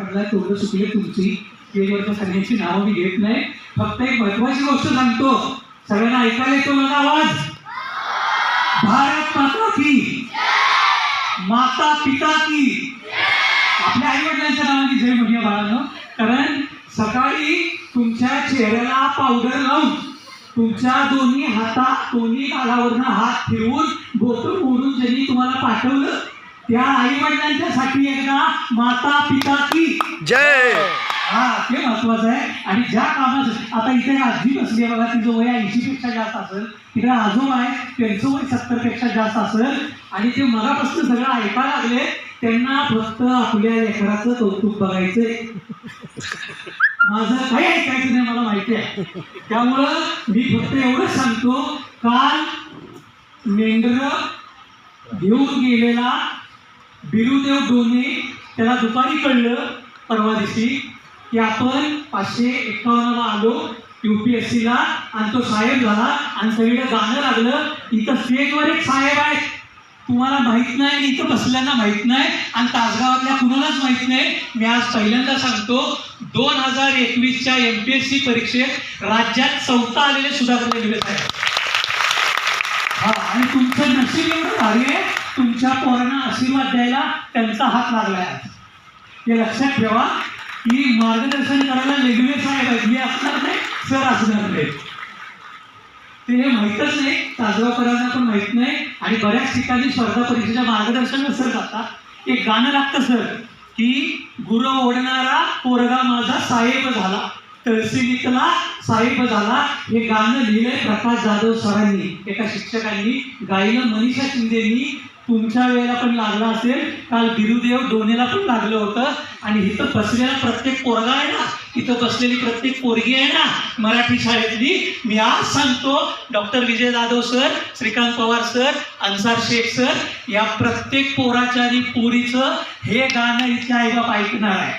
समजा तेवढं चुकले तुमची. स्टेजवरच्या सगळ्यांची नावं मी घेत नाही. फक्त एक महत्वाची गोष्ट सांगतो. सगळ्यांना ऐकायला येतो मला आवाज. भारत माता की. माता पिता की. आपल्या आई वडिलांच्या नावाने जय म्हणूया बाळानं. कारण सकाळी तुमच्या चेहऱ्याला पावडर लावून तुमच्या दोन्ही हातात दोन्ही गालावरनं हात फिरवून बोट मोडून ज्यांनी तुम्हाला पाठवलं त्या आई वडिलांच्यासाठी एकदा माता पिता की. जय. हा ते महत्वाचं आहे. आणि ज्या कामाचं आता इथे आजी बसली आहे बघा तिचं वय ऐंशी पेक्षा जास्त असेल. तिकडे आजोबा आहे त्यांचं वय सत्तरपेक्षा जास्त असेल. आणि ते मगापासून सगळं ऐकायला लागले त्यांना फक्त आपल्या लेकराचं कौतुक बघायचंय. माझं काही ऐकायचं नाही मला माहिती आहे. त्यामुळं मी फक्त एवढंच सांगतो काल मेंढर घेऊन गेलेला बिरुदेव डोने त्याला दुपारी कळलं परवा दिवशी की आपण पाचशे एकावन्नला आलो युपीएससीला आणि तो साहेब झाला आणि सगळीकडे गाणं लागलं इथं स्टेजवर एक साहेब आहेत. तुम्हाला माहीत नाही इथं बसल्यांना माहीत नाही आणि तासगावातल्या कुणालाच माहीत नाही. मी आज पहिल्यांदा सांगतो दोन हजार एकवीसच्या एम पी एस सी परीक्षेत राज्यात चौथा आलेले सुधाकर दिवस आहे हा आणि तुमचं नशीब एवढं भारी आहे तुमच्या पोरांना आशीर्वाद द्यायला त्यांचा हात लागला आहे हे लक्षात ठेवा. की मार्गदर्शन करायला लेगवे साहेब आहेत. हे असणार नाही सर असणार नाही. ते हे माहीतच नाही. तासगावकरांना पण माहीत नाही. आणि बऱ्याच ठिकाणी स्पर्धा परीक्षेच्या मार्गदर्शन सर जातात एक गाणं लागतं सर की गुरु ओढणारा पोरगा माझा साहेब झाला. तहसीलीतला साहेब झाला. हे गाणं लिहिलंय प्रकाश जाधव सरांनी. एका शिक्षकांनी. गायलं मनीषा शिंदेनी. तुमच्या वेळेला पण लागला असेल. काल बिरुदेव डोनेला पण लागलं होतं. आणि इथं बसलेला प्रत्येक पोरगा आहे ना इथं बसलेली प्रत्येक पोरगी आहे ना मराठी शाळेतली. मी आज सांगतो doctor Vijay Jadhav sir Shrikant Pawar sir Ansar Shaikh sir या प्रत्येक पोराच्या आणि पोरीचं हे गाणं इथले आईबाप ऐकणार आहे.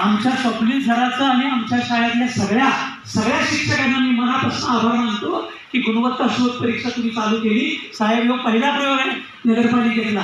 आमच्या स्वप्नील सराचं आणि आमच्या शाळेतल्या सगळ्या सगळ्या शिक्षकांना मी मनापासून आभार मानतो की गुणवत्ता शोध परीक्षा तुम्ही चालू केली. साहेब ह्यो पहिला प्रयोग आहे नगरपालिकेतला.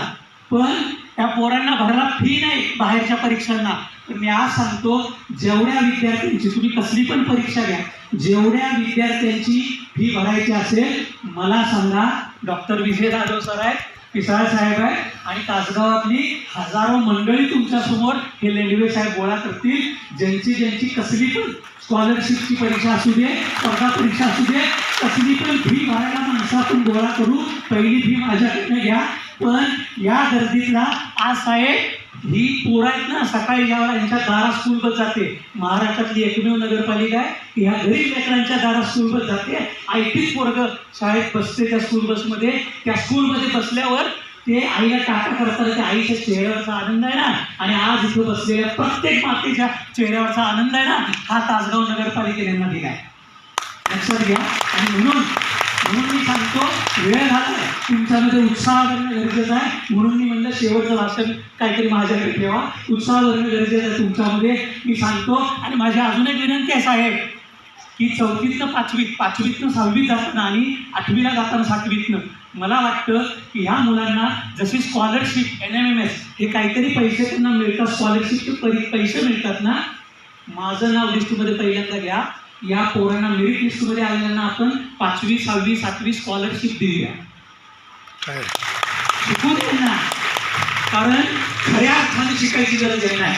पण त्या पोरांना भरायला फी नाही बाहेरच्या परीक्षांना. तर मी आज सांगतो जेवढ्या विद्यार्थ्यांची तुम्ही कसली पण परीक्षा घ्या जेवढ्या विद्यार्थ्यांची फी भरायची असेल मला सांगा डॉक्टर विजय जाधव सर आहेत. पिसाळ साहेब आहे. आणि तासगावातली हजारो मंडळी तुमच्यासमोर हे लेंडवे साहेब गोळा करतील. ज्यांची ज्यांची कसली पण स्कॉलरशिपची परीक्षा असू दे स्पर्धा परीक्षा असू दे कसली पण फी भरायला माणसातून गोळा करू पहिली फी माझ्याकडनं घ्या. पण या गर्दीतला आज साहेब ही पोरं आहेत ना सकाळी ज्यावेळेला यांच्या दारा स्कूल बस जाते. महाराष्ट्रातली एकमेव नगरपालिका आहे. की ह्या गरीब लेकरांच्या दारात स्कूल बस जाते. ऐटीच पोरग शाळेत बसते त्या स्कूल बसमध्ये त्या स्कूलमध्ये बसल्यावर ते आईला टाटा करताना त्या आईच्या चेहऱ्यावरचा आनंद आहे ना? आणि आज इथं बसलेल्या प्रत्येक मातेच्या चेहऱ्यावरचा आनंद आहे ना? हा तासगाव नगरपालिकेने यांना दिला आहे लक्षात घ्या. आणि म्हणून म्हणून मी सांगतो वेळ झाला तुमच्यामध्ये उत्साह भरणं गरजेचं आहे. म्हणून मी म्हणलं शेवटचं वाचन काहीतरी माझ्याकडे ठेवा. उत्साह भरणं गरजेचं आहे तुमच्यामध्ये. मी सांगतो आणि माझी अजून एक विनंती आहे साहेब की चौथीतनं पाचवीत पाचवीतनं सहावीत जाताना आणि आठवीला जाताना सातवीतनं मला वाटतं की ह्या मुलांना जशी scholarship N M M S हे काहीतरी पैसे त्यांना मिळतात स्कॉलरशिपचे परी पैसे मिळतात ना माझं नाव लिस्टमध्ये पहिल्यांदा घ्या. या पोरांना मेरिट लिस्टमध्ये आलेल्यांना आपण पाचवी सहावी सातवी स्कॉलरशिप दिली आहे. शिकू त्यांना कारण खऱ्या अर्थाने शिकायची गरज आहे नाही.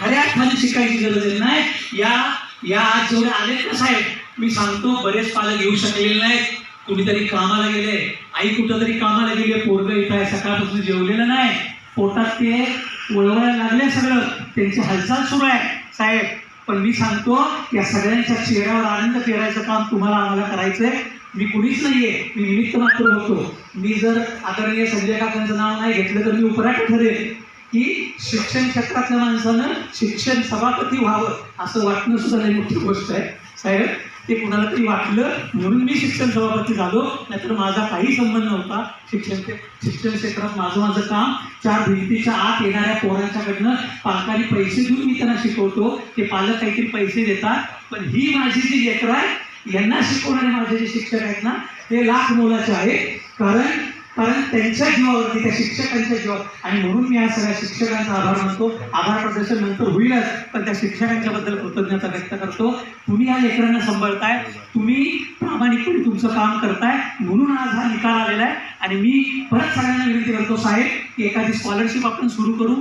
खऱ्या अर्थाने शिकायची गरज आहे नाही. या या आज जेवढे आले ना साहेब मी सांगतो बरेच पालक येऊ शकलेले नाहीत. कुणीतरी कामाला गेले. आई कुठं तरी कामाला गेली. पोरग इथं आहे सकाळपासून जेवलेलं नाही. पोटात ते वळवायला लागले सगळं. त्यांची हालचाल सुरू आहे साहेब. पण मी सांगतो या सगळ्यांच्या चेहऱ्यावर आनंद फेरायचं काम तुम्हाला आम्हाला करायचंय. मी कुणीच नाहीये. मी निमित्त मात्र होतो. मी जर आदरणीय संजय काकांचं नाव नाही घेतलं तर मी उपराट ठरेल. की शिक्षण क्षेत्रातल्या माणसानं शिक्षण सभापती व्हावं असं वाटणं सुद्धा नाही मोठी गोष्ट आहे. साहेब ते कुणाला तरी वाटलं म्हणून मी शिक्षण सभापती झालो. नाहीतर माझा काही संबंध नव्हता. शिक्षण शिक्षण क्षेत्रात माझं माझं काम. चार भिंतीच्या आत येणाऱ्या पोरांच्याकडनं पालकांनी पैसे देऊन मी त्यांना शिकवतो. ते पालक काहीतरी पैसे देतात. पण ही माझी जी लेकरं आहे यांना शिकवणारे माझे जे शिक्षक आहेत ना ते लाख मोलाचे आहेत. कारण कारण त्यांच्या जीवावरती त्या शिक्षकांच्या जीवावर. आणि म्हणून मी या सगळ्या शिक्षकांचा आभार मानतो. आभार प्रदर्शन नंतर होईलच पण त्या शिक्षकांच्या बद्दल कृतज्ञता व्यक्त करतो. तुम्ही या लेकरांना सांभाळताय. तुम्ही प्रामाणिकपणे तुमचं काम करताय. म्हणून आज हा निकाल आलेला आहे. आणि मी परत सगळ्यांना विनंती करतो साहेब की एखादी स्कॉलरशिप आपण सुरू करू.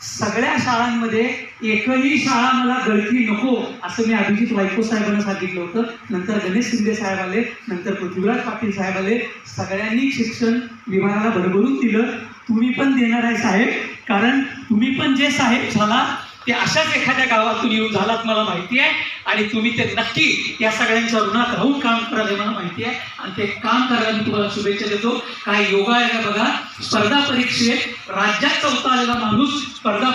सगळ्या शाळांमध्ये एकही शाळा मला गळती नको असं मी अभिजित वायको साहेबांना सांगितलं होतं. नंतर गणेश शिंदे साहेब आले नंतर पृथ्वीराज पाटील साहेब आले. सगळ्यांनी शिक्षण विभागाला भरभरून दिलं. तुम्ही पण देणार आहे साहेब कारण तुम्ही पण जे साहेब झाला ते अशाच एखाद्या गावातून येऊन झालात मला माहिती आहे. आणि तुम्ही ते नक्की या सगळ्यांच्या ऋणात राहून काम करायला मला माहिती आहे. आणि ते काम करायला मी तुम्हाला शुभेच्छा देतो. काय योगा आहे का बघा? स्पर्धा परीक्षेत राज्यात चौथा आलेला माणूस स्पर्धा